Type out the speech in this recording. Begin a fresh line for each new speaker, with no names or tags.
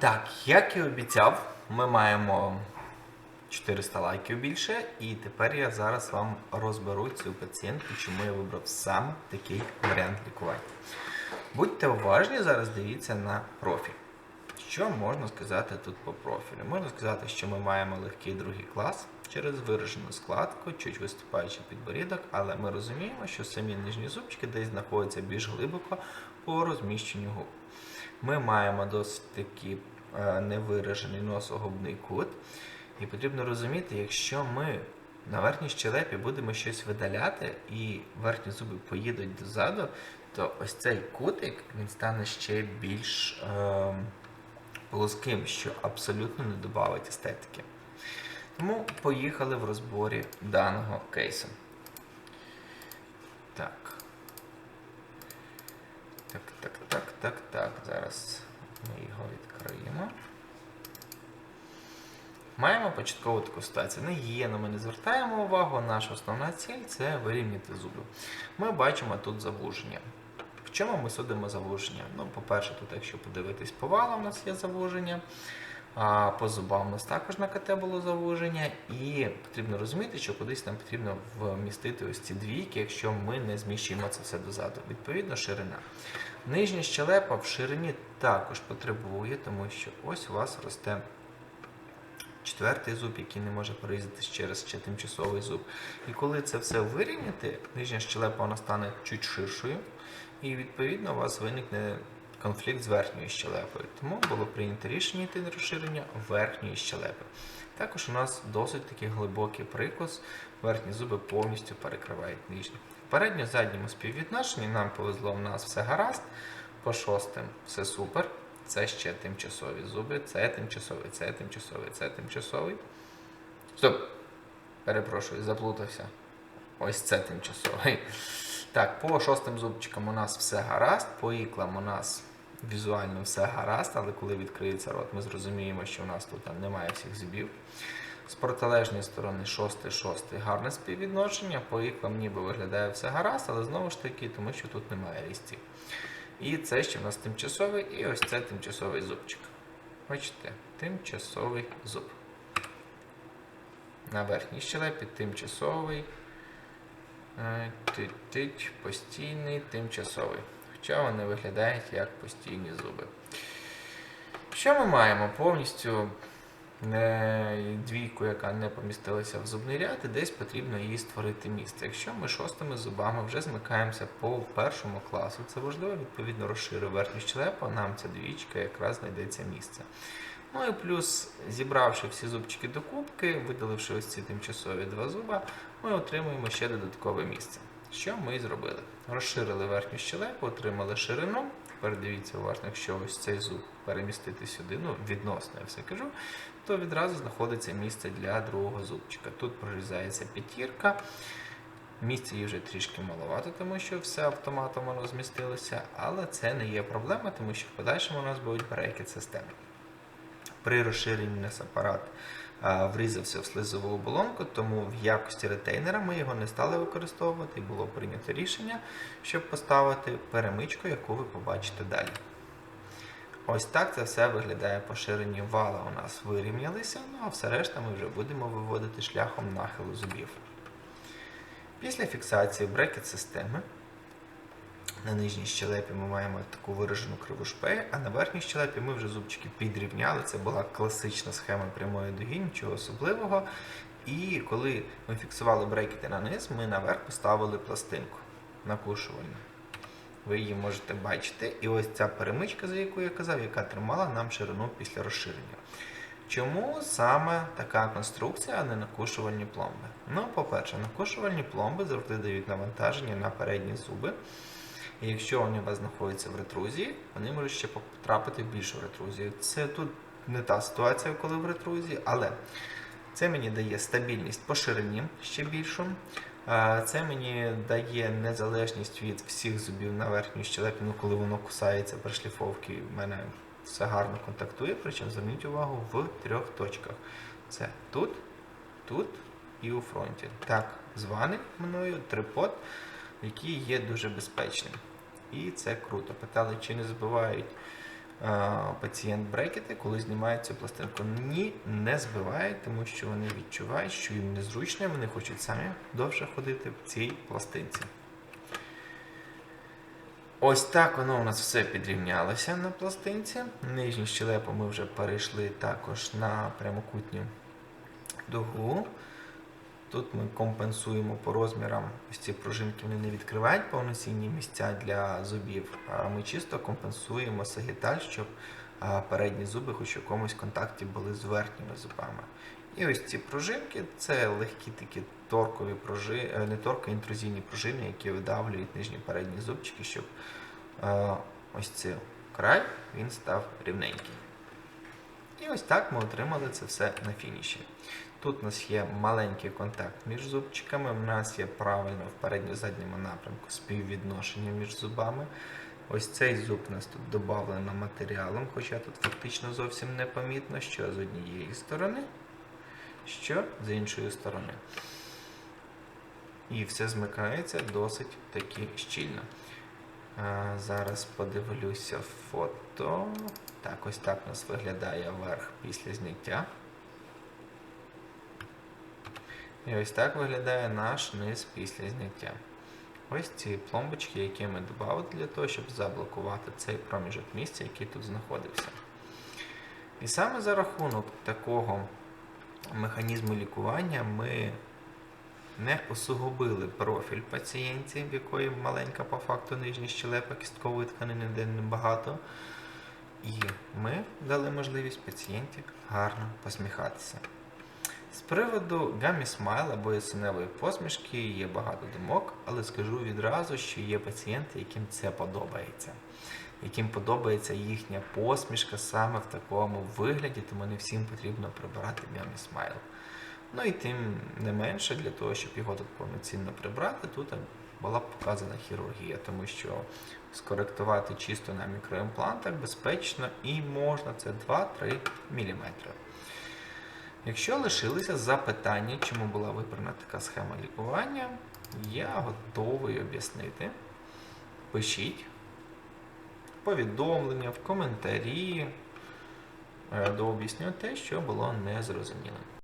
Так, як і обіцяв, ми маємо 400 лайків більше, і тепер я зараз вам розберу цю пацієнтку, чому я вибрав саме такий варіант лікування. Будьте уважні, зараз дивіться на профіль. Що можна сказати тут по профілю? Можна сказати, що ми маємо легкий другий клас через виражену складку, чуть виступаючий підборідок, але ми розуміємо, що самі нижні зубчики десь знаходяться більш глибоко по розміщенню губ. Ми маємо досить таки е, невиражений носогубний кут. І потрібно розуміти, якщо ми на верхній щелепі будемо щось видаляти і верхні зуби поїдуть дозаду, то ось цей кутик він стане ще більш е, плоским, що абсолютно не додавить естетики. Тому поїхали в розборі даного кейсу. Так. Так, так, так, так. Зараз ми його відкриємо. Маємо початкову таку ситуацію. є, але ми не звертаємо увагу. Наша основна ціль це вирівняти зуби. Ми бачимо тут завуження. В чому ми судимо завуження? Ну, по-перше, тут, якщо подивитись по валам, у нас є завуження. А по зубам у нас також на КТ було завуження, і потрібно розуміти, що кудись нам потрібно вмістити ось ці двійки, якщо ми не зміщуємо це все дозаду. Відповідно, ширина. Нижня щелепа в ширині також потребує, тому що ось у вас росте четвертий зуб, який не може порізатись через ще тимчасовий зуб. І коли це все вирівняти, нижня щелепа вона стане чуть ширшою, і відповідно у вас виникне конфлікт з верхньою щелепою. Тому було прийнято рішення йти на розширення верхньої щелепи. Також у нас досить такий глибокий прикус, верхні зуби повністю перекривають нижні. В передньо-задньому співвідношенні нам повезло, у нас все гаразд. По шостим все супер. Це ще тимчасові зуби, це тимчасовий, це тимчасовий, це тимчасовий. Стоп! Перепрошую, заплутався. Ось це тимчасовий. Так, по шостим зубчикам у нас все гаразд, по іклам у нас візуально все гаразд, але коли відкриється рот, ми зрозуміємо, що у нас тут немає всіх зубів. З протилежної сторони шостий, шостий гарне співвідношення, по іклам ніби виглядає все гаразд, але знову ж таки, тому що тут немає різців. І це ще в нас тимчасовий, і ось це тимчасовий зубчик. Бачите, тимчасовий зуб. На верхній щелепі тимчасовий. Е, постійний, тимчасовий. Хоча вони виглядають як постійні зуби. Що ми маємо? Повністю е, двійку, яка не помістилася в зубний ряд, і десь потрібно її створити місце. Якщо ми шостими зубами вже змикаємося по першому класу, це важливо, відповідно розширив верхню щелепу, нам ця двічка якраз знайдеться місце. Ну і плюс, зібравши всі зубчики до кубки, видаливши ось ці тимчасові два зуба, ми отримуємо ще додаткове місце. Що ми і зробили? Розширили верхню щелепу, отримали ширину. Тепер дивіться уважно, якщо ось цей зуб перемістити сюди, ну відносно я все кажу, то відразу знаходиться місце для другого зубчика. Тут прорізається п'ятірка. Місця її вже трішки маловато, тому що все автоматом воно змістилося, але це не є проблема, тому що в подальшому у нас будуть брекет системи. При розширенні нас апарат врізався в слизову оболонку, тому в якості ретейнера ми його не стали використовувати і було прийнято рішення, щоб поставити перемичку, яку ви побачите далі. Ось так це все виглядає поширені вала у нас вирівнялися, ну а все решта ми вже будемо виводити шляхом нахилу зубів. Після фіксації брекет системи на нижній щелепі ми маємо таку виражену криву шпею, а на верхній щелепі ми вже зубчики підрівняли. Це була класична схема прямої дуги, нічого особливого. І коли ми фіксували брекети на низ, ми наверх поставили пластинку накушувальну. Ви її можете бачити. І ось ця перемичка, за яку я казав, яка тримала нам ширину після розширення. Чому саме така конструкція, а не накушувальні пломби? Ну, по-перше, накушувальні пломби завжди дають навантаження на передні зуби. І якщо вони у вас знаходяться в ретрузії, вони можуть ще потрапити в більшу ретрузію. Це тут не та ситуація, коли в ретрузії, але це мені дає стабільність по ширині ще більшу. Е, Це мені дає незалежність від всіх зубів на верхній щелепі, ну коли воно кусається при шліфовці, в мене все гарно контактує, причому зверніть увагу в трьох точках. Це тут, тут і у фронті. Так, званий мною трипод, який є дуже безпечним. І це круто. Питали, чи не збивають пацієнт брекети, коли знімають цю пластинку. Ні, не збивають, тому що вони відчувають, що їм незручно, вони хочуть самі довше ходити в цій пластинці. Ось так воно у нас все підрівнялося на пластинці. Нижню щелепу ми вже перейшли також на прямокутню дугу. Тут ми компенсуємо по розмірам ось ці пружинки, вони не відкривають повноцінні місця для зубів, а ми чисто компенсуємо сагіталь, щоб передні зуби хоч в якомусь контакті були з верхніми зубами. І ось ці пружинки це легкі такі торкові пружини, не торкові, а інтрузійні пружини, які видавлюють нижні передні зубчики, щоб е, ось цей край він став рівненький. І ось так ми отримали це все на фініші. Тут у нас є маленький контакт між зубчиками, у нас є правильно в передньо-задньому напрямку співвідношення між зубами. Ось цей зуб у нас тут додавлено матеріалом, хоча тут фактично зовсім не помітно, що з однієї сторони, що з іншої сторони. І все змикається досить таки щільно. Зараз подивлюся фото. Так, ось так у нас виглядає верх після зняття. І ось так виглядає наш низ після зняття. Ось ці пломбочки, які ми додали для того, щоб заблокувати цей проміжок місця, який тут знаходився. І саме за рахунок такого механізму лікування ми не усугубили профіль пацієнтів, в якої маленька по факту нижня щелепа кісткової тканини де небагато. І ми дали можливість пацієнтів гарно посміхатися. З приводу гамі смайл або ясеневої посмішки є багато думок, але скажу відразу, що є пацієнти, яким це подобається, яким подобається їхня посмішка саме в такому вигляді, тому не всім потрібно прибирати гамі смайл. Ну і тим не менше, для того, щоб його тут повноцінно прибрати, тут була б показана хірургія, тому що скоректувати чисто на мікроімплантах безпечно і можна це 2-3 мм. Якщо лишилися запитання, чому була вибрана така схема лікування, я готовий об'яснити. Пишіть повідомлення в коментарі, е, дооб'ясню те, що було незрозумілим.